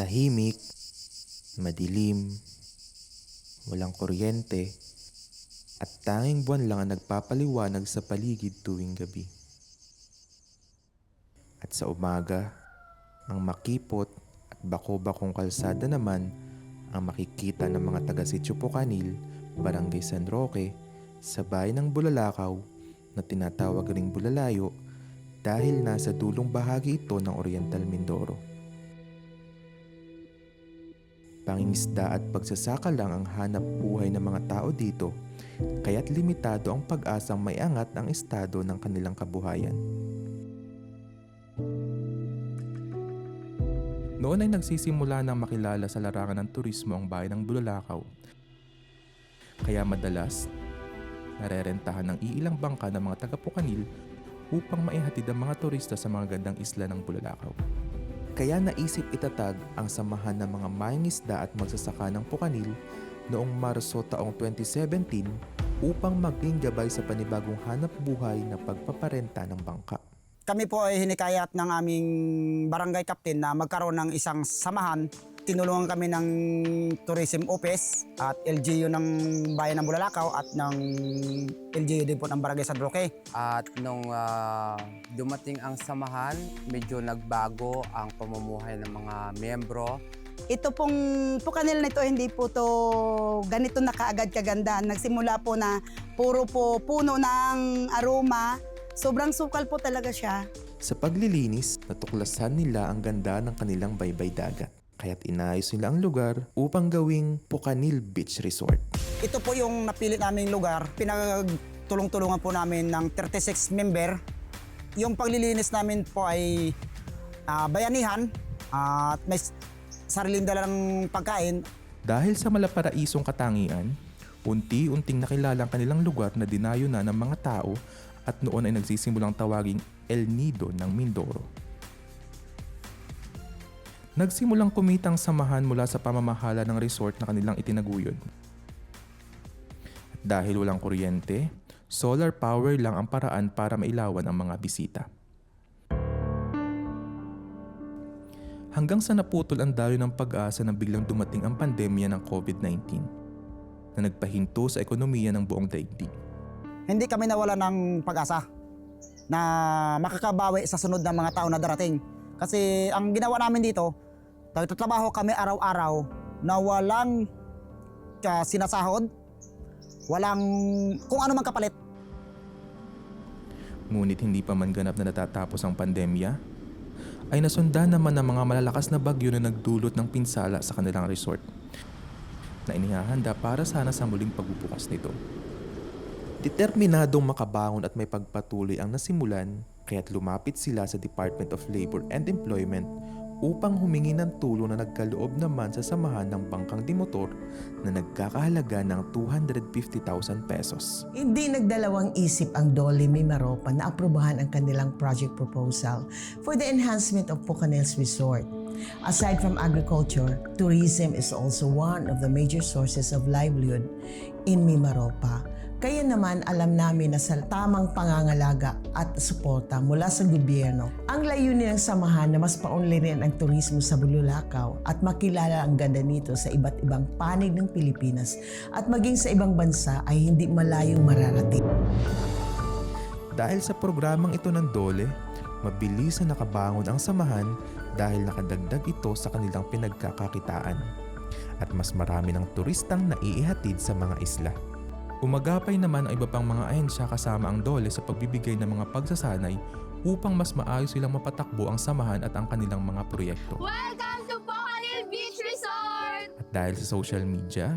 Tahimik, madilim, walang kuryente, at tanging buwan lang ang nagpapaliwanag sa paligid tuwing gabi. At sa umaga, ang makipot at bako-bakong kalsada naman ang makikita ng mga taga Sitio Pucanil, Barangay San Roque, sa bayan ng Bulalakaw na tinatawag ring Bulalayo dahil nasa dulong bahagi ito ng Oriental Mindoro. Pangingisda at pagsasaka lang ang hanap buhay ng mga tao dito, kaya't limitado ang pag-asang may angat ang estado ng kanilang kabuhayan. Noon ay nagsisimula ng makilala sa larangan ng turismo ang bayan ng Bulalakaw. Kaya madalas, narerentahan ng iilang bangka ng mga taga-Pucanil upang maihatid ang mga turista sa mga gandang isla ng Bulalakaw. Kaya naisip itatag ang samahan ng mga mangingisda at magsasaka ng Pucanil noong Marso taong 2017 upang maging gabay sa panibagong hanap buhay na pagpaparenta ng bangka. Kami po ay hinikayat ng aming barangay captain na magkaroon ng isang samahan. Tinulungan kami ng Tourism Office at LGU ng Bayan ng Bulalakaw at ng LGU din po ng Barangay San Roque. At nung ah, dumating ang samahan, medyo nagbago ang pamumuhay ng mga miyembro. Ito pong pukanil na ito, hindi po to ganito na kaagad kaganda. Nagsimula po na puro po puno ng aroma. Sobrang sukal po talaga siya. Sa paglilinis, natuklasan nila ang ganda ng kanilang baybay dagat. Kaya't inayos nila ang lugar upang gawing Pucanil Beach Resort. Ito po yung napili naming lugar. Pinagtulong-tulungan po namin ng 36 member. Yung paglilinis namin po ay ah, bayanihan at may sariling dalang pagkain Dahil sa malaparaisong katangian, unti-unting nakilala ang kanilang lugar na dinayo na ng mga tao at noon ay nagsisimulang tawaging El Nido ng Mindoro. Nagsimulang kumitang samahan mula sa pamamahala ng resort na kanilang itinaguyod. At dahil walang kuryente, solar power lang ang paraan para mailawan ang mga bisita. Hanggang sa naputol ang dayo ng pag-asa nang biglang dumating ang pandemya ng COVID-19 na nagpahinto sa ekonomiya ng buong daigdig. hindi kami nawala ng pag-asa na makakabawi sa sunod ng mga tao na darating. Kasi ang ginawa namin dito, nagtatrabaho kami araw-araw na walang ah, sinasahod, walang kung ano man kapalit. Ngunit hindi pa man ganap na natatapos ang pandemya, ay nasundan naman ng mga malalakas na bagyo na nagdulot ng pinsala sa kanilang resort na inihahanda para sana sa muling pagbubukas nito. Determinadong makabangon at may pagpatuloy ang nasimulan kaya't lumapit sila sa Department of Labor and Employment upang humingi ng tulong na nagkaloob naman sa samahan ng bangkang dimotor na nagkakahalaga ng 250,000 pesos. Hindi nagdalawang isip ang Dole Mimaropa na aprubahan ang kanilang project proposal for the enhancement of Pucanil's Resort. Aside from agriculture, tourism is also one of the major sources of livelihood in Mimaropa. Kaya naman alam namin na sa tamang pangangalaga at suporta mula sa gobyerno, ang layunin ng samahan na mas paunlirin ang turismo sa Bululakaw at makilala ang ganda nito sa iba't ibang panig ng Pilipinas at maging sa ibang bansa ay hindi malayong mararating. Dahil sa programang ito ng Dole, mabilis na nakabangon ang samahan dahil nakadagdag ito sa kanilang pinagkakakitaan at mas marami ng turistang naiihatid sa mga isla. Umagapay naman ang iba pang mga ahensya kasama ang Dole sa pagbibigay ng mga pagsasanay upang mas maayos silang mapatakbo ang samahan at ang kanilang mga proyekto. Welcome to Pocanil Beach Resort! At dahil sa social media,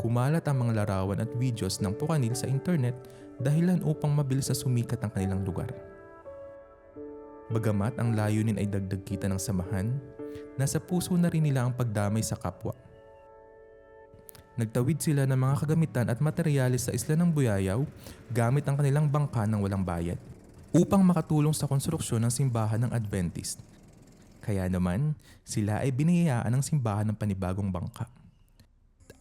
kumalat ang mga larawan at videos ng Pucanil sa internet dahilan upang mabilis na sumikat ang kanilang lugar. Bagamat ang layunin ay dagdag kita ng samahan, nasa puso na rin nila ang pagdamay sa kapwa. Nagtawid sila ng mga kagamitan at materyales sa isla ng Buyayaw gamit ang kanilang bangka ng walang bayad upang makatulong sa konstruksyon ng simbahan ng Adventist. Kaya naman, sila ay biniyayaan ng simbahan ng panibagong bangka.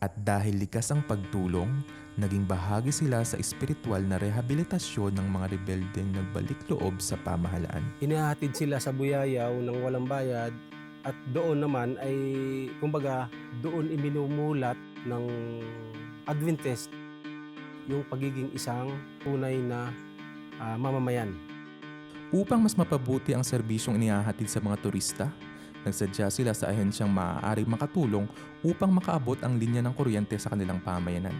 At dahil likas ang pagtulong, naging bahagi sila sa espiritual na rehabilitasyon ng mga rebeldeng nagbalik loob sa pamahalaan. Inahatid sila sa Buyayaw ng walang bayad At doon naman ay, kumbaga, doon iminumulat ng Adventist yung pagiging isang tunay na ah, mamamayan. Upang mas mapabuti ang serbisyong inihahatid sa mga turista, nagsadya sila sa ahensyang maaaring makatulong upang makaabot ang linya ng kuryente sa kanilang pamayanan.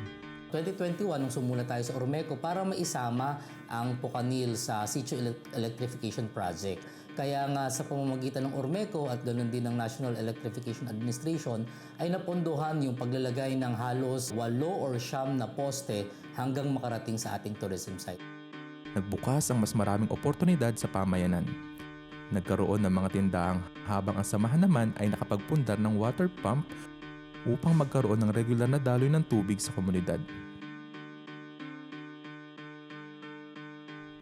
2021 nung sumula tayo sa Ormeco para maisama ang Pucanil sa Sitio Elec- Electrification Project. Kaya nga sa pamamagitan ng Ormeco at ganoon din ng National Electrification Administration ay napondohan yung paglalagay ng halos walo or siyam na poste hanggang makarating sa ating tourism site. Nagbukas ang mas maraming oportunidad sa pamayanan. Nagkaroon ng mga tindaang habang ang samahan naman ay nakapagpundar ng water pump upang magkaroon ng regular na daloy ng tubig sa komunidad.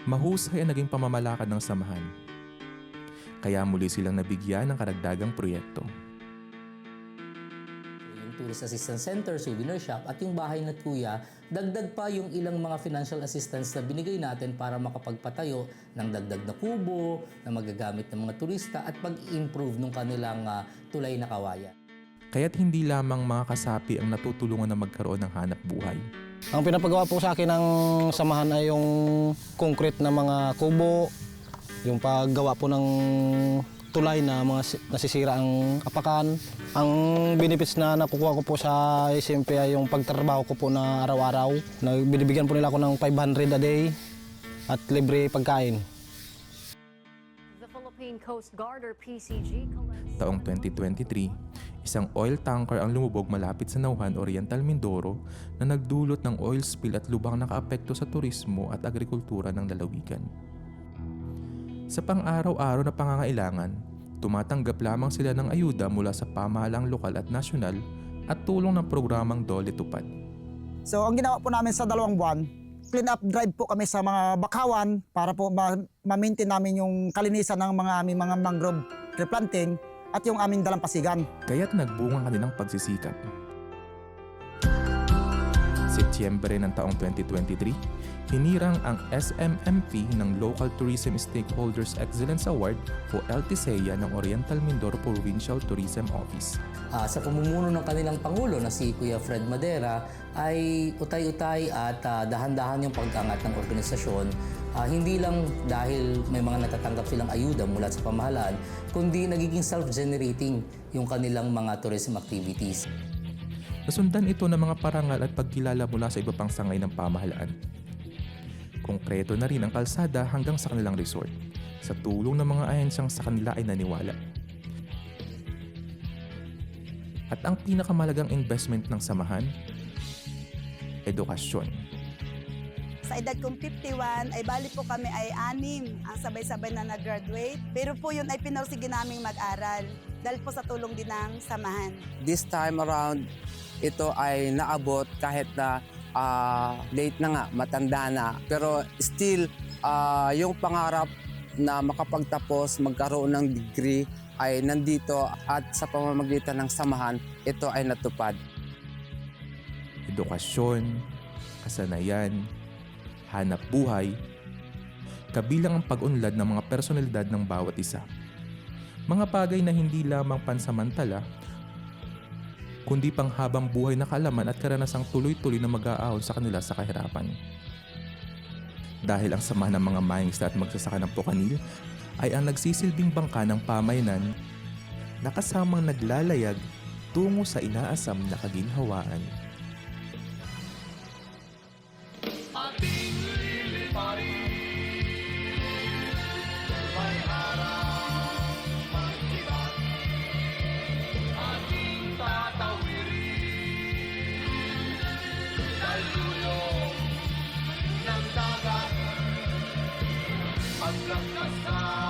Mahusay ang naging pamamalakad ng samahan. Kaya muli silang nabigyan ng karagdagang proyekto. Yung Tourist Assistance Center, Souvenir Shop at yung bahay na kuya, dagdag pa yung ilang mga financial assistance na binigay natin para makapagpatayo ng dagdag na kubo na magagamit ng mga turista at pag-improve ng kanilang ah, tulay na kawayan. Kaya't hindi lamang mga kasapi ang natutulungan na magkaroon ng hanap buhay. Ang pinapagawa po sa akin ng samahan ay yung concrete na mga kubo, yung paggawa po ng tulay na mga si- nasisira ang apakan. Ang benefits na nakukuha ko po sa SMP ay yung pagtrabaho ko po na araw-araw. Na binibigyan po nila ako ng 500 a day at libre pagkain. The Philippine Coast Guard or PCG collects Taong 2023, isang oil tanker ang lumubog malapit sa Nauhan, Oriental Mindoro na nagdulot ng oil spill at lubang nakaapekto sa turismo at agrikultura ng lalawigan. Sa pang-araw-araw na pangangailangan, tumatanggap lamang sila ng ayuda mula sa pamahalang lokal at nasyonal at tulong ng programang Dole Tupad. So ang ginawa po namin sa dalawang buwan, clean up drive po kami sa mga bakawan para po ma- ma-maintain namin yung kalinisan ng mga aming mga mangrove replanting at yung aming dalampasigan. Kaya't nagbunga ang kanilang pagsisikap. Setyembre ng taong 2023, hinirang ang SMMP ng Local Tourism Stakeholders Excellence Award for LTSEA ng Oriental Mindoro Provincial Tourism Office. Ah, sa pamumuno ng kanilang Pangulo na si Kuya Fred Madera ay utay-utay at ah, dahan-dahan yung pag-angat ng organisasyon. Ah, hindi lang dahil may mga natatanggap silang ayuda mula sa pamahalaan, kundi nagiging self-generating yung kanilang mga tourism activities. Nasundan ito ng mga parangal at pagkilala mula sa iba pang sangay ng pamahalaan. Konkreto na rin ang kalsada hanggang sa kanilang resort. Sa tulong ng mga ahensyang sa kanila ay naniwala. At ang pinakamalagang investment ng samahan, edukasyon. Sa edad kong 51, ay bali po kami ay anim ang sabay-sabay na nag-graduate. Pero po yun ay pinorsige naming mag-aral dahil po sa tulong din ng samahan. This time around, ito ay naabot kahit na ah, late na nga, matanda na. Pero still, ah, yung pangarap na makapagtapos, magkaroon ng degree ay nandito at sa pamamagitan ng samahan, ito ay natupad. edukasyon, kasanayan, hanap buhay, kabilang ang pag-unlad ng mga personalidad ng bawat isa. Mga bagay na hindi lamang pansamantala, kundi pang habang buhay na kalaman at karanasang tuloy-tuloy na mag-aahon sa kanila sa kahirapan. Dahil ang samahan ng mga mangingisda at magsasaka ng Pukanil ay ang nagsisilbing bangka ng pamayanan na kasamang naglalayag tungo sa inaasam na kaginhawaan. Pagkakasama mo